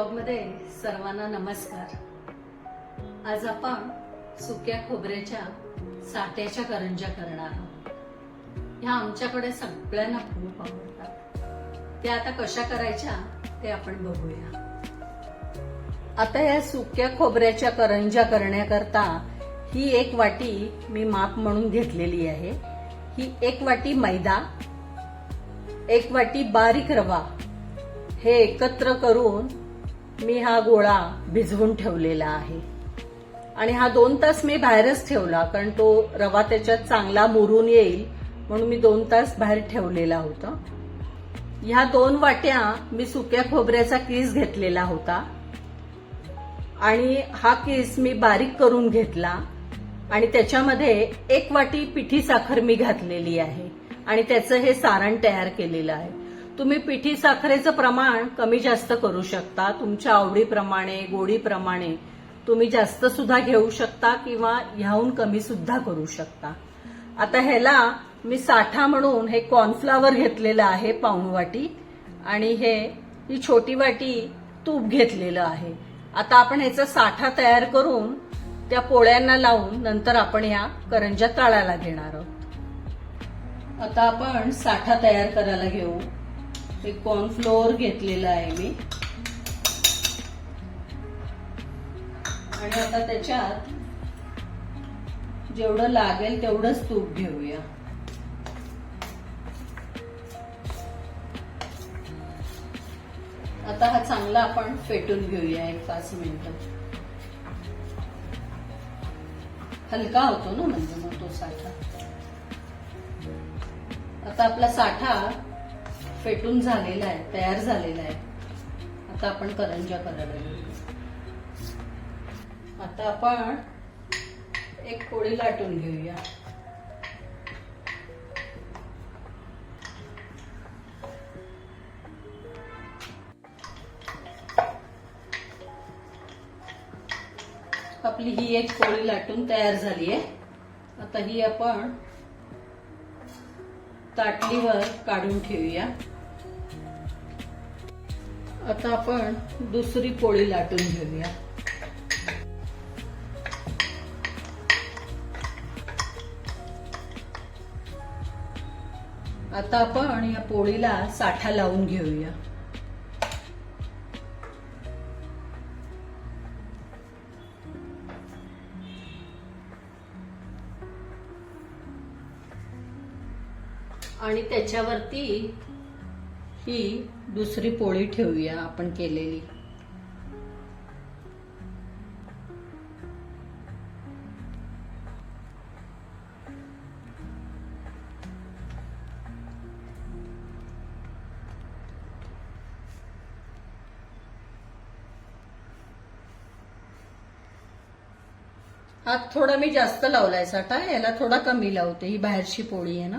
ब्लॉगमध्ये सर्वांना नमस्कार. आज आपण सुक्या खोबऱ्याच्या साठ्याच्या करंज्या करणार आहोत. ह्या आमच्याकडे सगळ्यांना खूप आवडतात. त्या आता कशा करायच्या ते आपण बघूया. आता या सुक्या खोबऱ्याच्या करंज्या करण्याकरता ही एक वाटी मी माप म्हणून घेतलेली आहे. ही एक वाटी मैदा एक वाटी बारीक रवा हे एकत्र करून मी हा गोळा भिजवून ठेवलेला आहे. आणि हा दोन तास मी बाहेरच ठेवला कारण तो रवा त्याच्यात चांगला मुरून येईल म्हणून मी दोन तास बाहेर ठेवलेला होता. ह्या दोन वाट्या मी सुक्या खोबऱ्याचा किस घेतलेला होता. आणि हा किस मी बारीक करून घेतला. आणि त्याच्यामध्ये एक वाटी पिठी साखर मी घातलेली आहे. आणि त्याचं हे सारण तयार केलेलं आहे. तुम्ही पिठी साखरेचं प्रमाण कमी जास्त करू शकता तुमच्या आवडीप्रमाणे गोडीप्रमाणे तुम्ही जास्त सुद्धा घेऊ शकता किंवा ह्याहून कमी सुद्धा करू शकता. आता ह्याला मी साठा म्हणून हे कॉर्नफ्लावर घेतलेलं आहे पाऊण वाटी आणि हे ही छोटी वाटी तूप घेतलेलं आहे. आता आपण ह्याचा साठा तयार करून त्या पोळ्यांना लावून नंतर आपण या करंज्या तळायला घेणार आहोत. आता आपण साठा तयार करायला घेऊ. हे कॉर्नफ्लोअर घेतलेलं आहे मी. आणि आता त्याच्यात जेवढं लागेल तेवढंच तूप घेऊया. आता हा चांगला आपण फेटून घेऊया एक पाच मिनिटं. हलका होतो ना म्हणजे मग तो साठा. आता आपला साठा फेटून झालेला आहे तयार झालेला आहे. आता आपण करंजा करत आता आपण एक पोळी लाटून घेऊया. आपली ही एक पोळी लाटून तयार झाली आहे. आता ही आपण ताटलीवर काढून ठेवूया. आता आपण दुसरी पोळी लाटून घेऊया. आता आपण या पोळीला साठा लावून घेऊया. आणि त्याच्यावरती ही दुसरी पोळी ठेवूया आपण केलेली. हा थोडा मी जास्त लावलाय साठा याला थोडा कमी लावते ही बाहेरची पोळी आहे ना.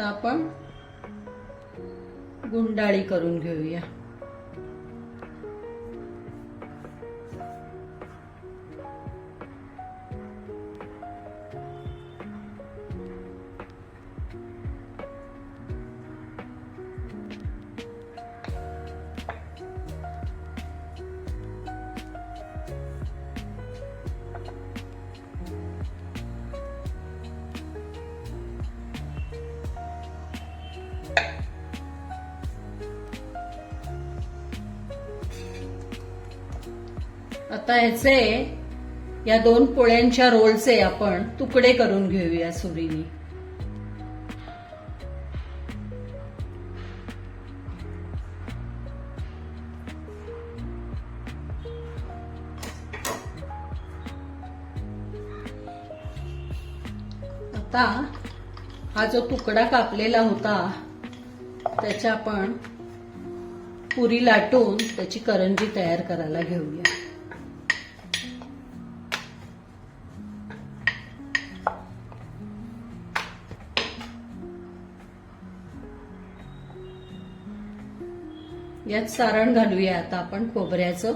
आता आपण गुंडाळी करून घेऊया. आता ह्याचे या दोन पोळ्यांच्या रोलचे आपण तुकडे करून घेऊया सुरीने. आता हा जो तुकडा कापलेला होता त्याच्या आपण पुरी लाटून त्याची करंजी तयार करायला घेऊया. यात सारण घालूया आता आपण खोबऱ्याचं.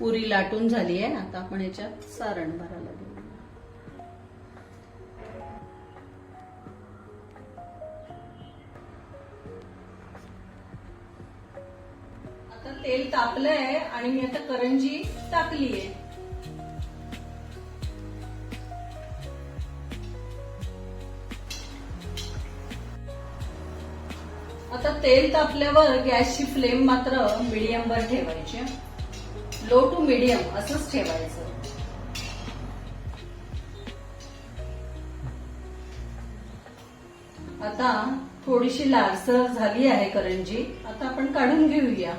पुरी लाटून झाली आहे. आता आपण याच्यात सारण भरायला घेऊ आता तेल तापलंय आणि मी आता करंजी टाकलीये आता तेल तापल्यावर गॅसची फ्लेम मात्र मिडियम वर ठेवायची. लो टू मिडियम असंच ठेवायचं. आता थोडीशी लालसर झाली आहे करंजी. आता आपण काढून घेऊया.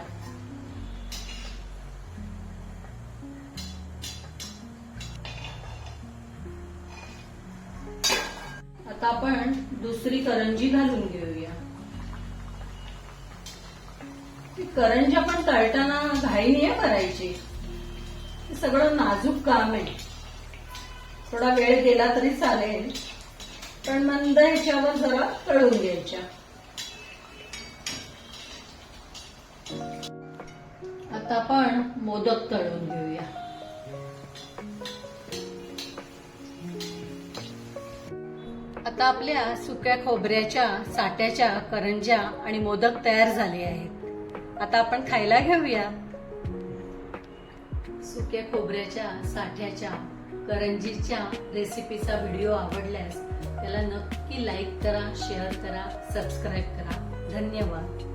आता आपण दुसरी करंजी घालून घेऊया. करंजी आपण तळताना घाई नाही करायची. हे सगळं नाजूक काम आहे. थोडा वेळ गेला तरी चालेल पण मंद ह्याच्यावर जरा तळून घ्यायच्या. आता आपण मोदक तळून घेऊया. आता आपल्या सुक्या खोबऱ्याच्या साट्याच्या करंज्या आणि मोदक तयार झाले आहेत. आता आपण खायला घेऊया. सुक्या खोबऱ्याच्या साठ्याच्या करंजीच्या रेसिपीचा व्हिडिओ आवडल्यास त्याला नक्की लाईक करा शेअर करा सबस्क्राईब करा. धन्यवाद.